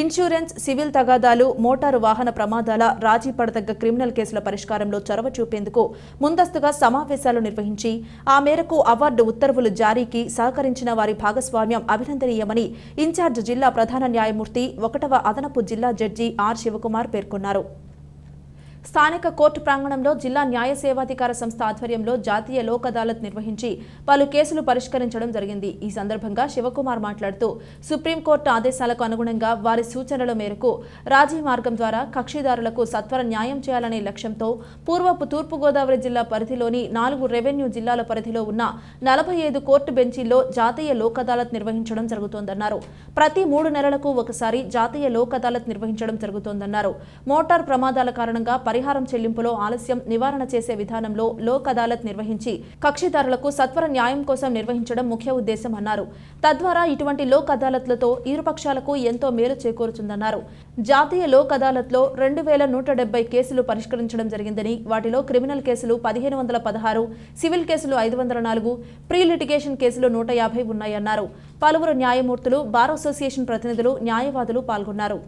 Insurance civil తగాదాలు motor వాహన ప్రమాదాల రాజీ పడదగ్గ క్రిమినల్ కేసుల పరిష్కారంలో చొరవ చూపేందుకు ముందస్తుగా సమావేశాలు నిర్వహించి ఆ మేరకు అవార్డు ఉత్తర్వులు జారీకి సహకరించిన వారి భాగస్వామ్యం అభినందనీయమని ఇన్ఛార్జ్ జిల్లా ప్రధాన న్యాయమూర్తి ఒకటవ అదనపు జిల్లా జడ్జి ఆర్ శివకుమార్ పేర్కొన్నారు. స్థానిక కోర్టు ప్రాంగణంలో జిల్లా న్యాయ సేవాధికార సంస్థ ఆధ్వర్యంలో జాతీయ లోక్ అదాలత్ నిర్వహించి పలు కేసులు పరిష్కరించడం జరిగింది. ఈ సందర్భంగా శివకుమార్ మాట్లాడుతూ సుప్రీంకోర్టు ఆదేశాలకు అనుగుణంగా వారి సూచనల మేరకు రాజీ మార్గం ద్వారా కక్షిదారులకు సత్వర న్యాయం చేయాలనే లక్ష్యంతో పూర్వపు తూర్పుగోదావరి జిల్లా పరిధిలోని నాలుగు రెవెన్యూ జిల్లాల పరిధిలో ఉన్న నలభై ఐదు కోర్టు బెంచీల్లో జాతీయ లోక్ అదాలత్ నిర్వహించడం జరుగుతోందన్నారు. ప్రతి మూడు నెలలకు ఒకసారి జాతీయ లోక్ అదాలత్ నిర్వహించడం జరుగుతోందన్నారు. మోటార్ ప్రమాదాల కారణంగా పరిహారం చెల్లింపులో ఆలస్యం నివారణ చేసే విధానంలో లోక్ అదాలత్ నిర్వహించి కక్షిదారులకు సత్వర న్యాయం కోసం నిర్వహించడం ముఖ్య ఉద్దేశం అన్నారు. తద్వారా ఇటువంటి లోక్ అదాలత్లతో ఇరుపక్షాలకు ఎంతో మేలు చేకూరుతుందన్నారు. జాతీయ లోక్ అదాలత్లో రెండు వేల నూట డెబ్బై కేసులు పరిష్కరించడం జరిగిందని వాటిలో క్రిమినల్ కేసులు పదిహేను వందల పదహారు సివిల్ కేసులు ఐదు వందల నాలుగు ప్రీ లిటిగేషన్ కేసులు నూట యాభై ఉన్నాయన్నారు. పలువురు న్యాయమూర్తులు బార్ అసోసియేషన్ ప్రతినిధులు న్యాయవాదులు పాల్గొన్నారు.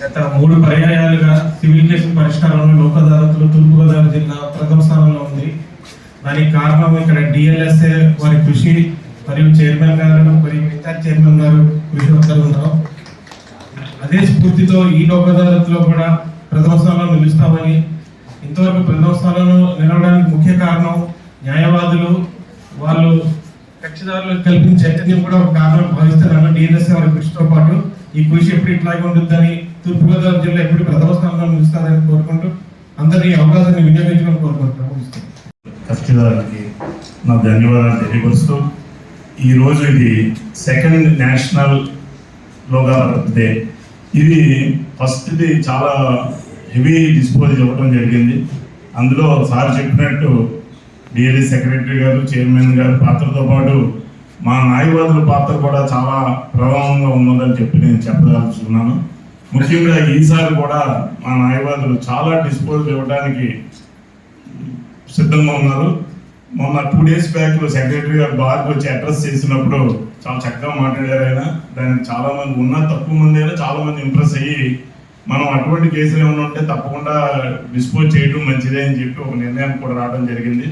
గత మూడు పర్యాయాలుగా సివిల్ కేసుల పరిష్కారంలో లోక్ అదాలత్లు తూర్పుగోదావరి జిల్లా ప్రథమ స్థానంలో ఉంది. దానికి కారణం ఇక్కడ డిఎల్ఎస్ఏ వారి కృషి మరియు చైర్మన్ గారు మరియు మిగతా చైర్మన్ గారు కృషి అందరూ ఉన్నారు అదే స్ఫూర్తితో ఈ లోక్ అదాలత్లో కూడా ప్రథమ స్థానంలో నిలుస్తామని ఇంతవరకు ప్రథమ స్థానంలో నిలవడానికి ముఖ్య కారణం న్యాయవాదులు వాళ్ళు కక్షిదారులకు కల్పించే చైతన్యం కూడా ఒక కారణం భావిస్తున్నాను డిఎల్ఎస్ఏ వారి కృషితో పాటు ఈ కృషి ఎప్పుడు ఇట్లాగే ఉంటుందని తూర్పుగోదావరి జిల్లా ఎప్పుడు ప్రథమ స్థానంలో నిలుస్తారని కోరుకుంటూ అందరినీ అవకాశాన్ని వినియోగించడం కోరుకుంటున్నాము ముగిస్తున్నాను. నా ధన్యవాదాలు తెలియపరుస్తూ ఈరోజు ఇది సెకండ్ నేషనల్ లోగా డే. ఇది ఫస్ట్ది చాలా హెవీ డిస్పోజ్ ఇవ్వడం జరిగింది. అందులో సార్ చెప్పినట్టు డిఎల్ఈ సెక్రటరీ గారు చైర్మన్ గారు పాత్రతో పాటు మా న్యాయవాదుల పాత్ర కూడా చాలా ప్రభావంగా ఉన్నదని చెప్పి నేను చెప్పదలుచుకున్నాను. ముఖ్యంగా ఈసారి కూడా మా న్యాయవాదులు చాలా డిస్పోజ్ ఇవ్వడానికి సిద్ధంగా ఉన్నారు. మొన్న టూ డేస్ బ్యాక్ సెక్రటరీ గారు బార్కి వచ్చి అడ్రస్ చేసినప్పుడు చాలా చక్కగా మాట్లాడారు ఆయన. దానికి చాలా మంది ఉన్న తక్కువ మంది అయినా చాలా మంది ఇంప్రెస్ అయ్యి మనం అటువంటి కేసులు ఏమైనా ఉంటే తప్పకుండా డిస్పోజ్ చేయడం మంచిదే అని చెప్పి ఒక నిర్ణయానికి కూడా రావడం జరిగింది.